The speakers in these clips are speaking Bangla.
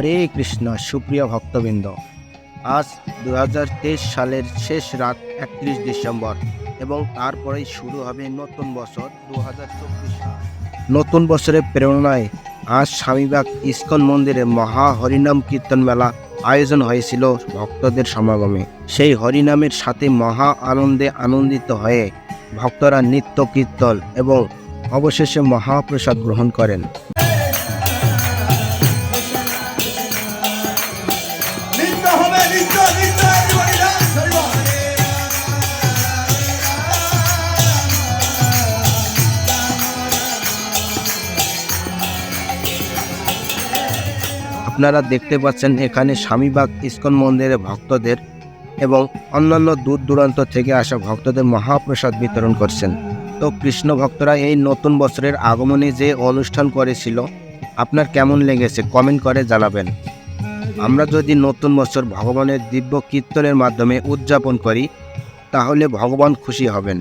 হরে কৃষ্ণ, সুপ্রিয় ভক্তবৃন্দ। আজ দু হাজার তেইশ সালের শেষ রাত একত্রিশ ডিসেম্বর এবং তারপরেই শুরু হবে নতুন বছর দু নতুন বছরের প্রেরণায় আজ স্বামীবাগ ইস্কন মন্দিরে মহা হরিনাম কীর্তন মেলা আয়োজন হয়েছিল ভক্তদের সমাগমে। সেই হরিনামের সাথে মহা আনন্দে আনন্দিত হয়ে ভক্তরা নিত্য কীর্তন এবং অবশেষে মহাপ্রসাদ গ্রহণ করেন। আপনারা দেখতে পাচ্ছেন এখানে স্বামীবাগ ইস্কন মন্দিরে ভক্তদের এবং অন্যান্য দূর দূরান্ত থেকে আসা ভক্তদের মহাপ্রসাদ বিতরণ করছেন। তো কৃষ্ণ ভক্তরা এই নতুন বছরের আগমনে যে অনুষ্ঠান করেছিল, আপনার কেমন লেগেছে কমেন্ট করে জানাবেন। আমরা যদি নতুন বছর ভগবানের দিব্য কীর্তনের মাধ্যমে উদযাপন করি, তাহলে ভগবান খুশি হবেন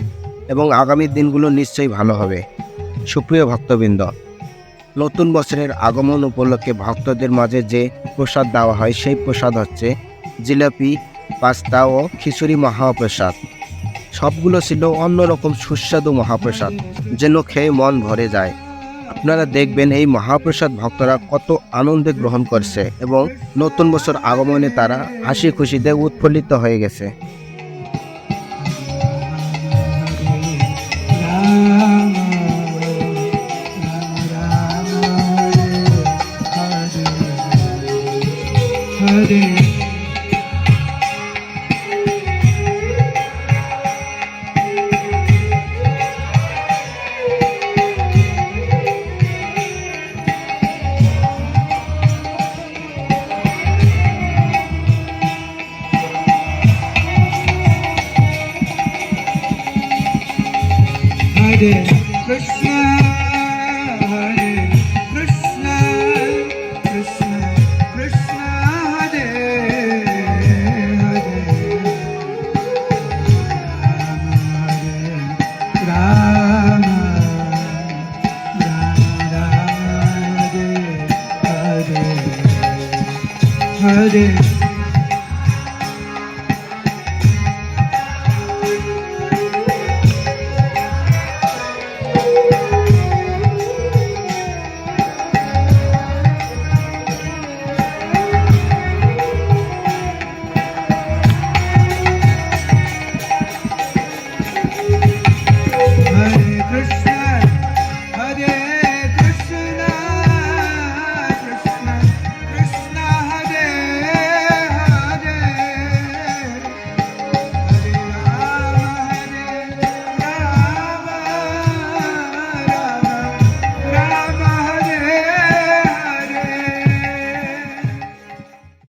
এবং আগামী দিনগুলো নিশ্চয়ই ভালো হবে। সুপ্রিয় ভক্তবৃন্দ নতুন বছরের আগমন উপলক্ষে ভক্তদের মাঝে যে প্রসাদ দেওয়া হয়, সেই প্রসাদ হচ্ছে জিলাপি, পাস্তা ও খিচুড়ি মহাপ্রসাদ। সবগুলো ছিল অন্যরকম সুস্বাদু মহাপ্রসাদ, যেন খেয়ে মন ভরে যায়। আপনারা দেখবেন এই মহাপ্রসাদ ভক্তরা কত আনন্দে গ্রহণ করছে এবং নতুন বছর আগমনে তারা হাসি খুশিতে উৎফুল্লিত হয়ে গেছে। Hare Krishna, day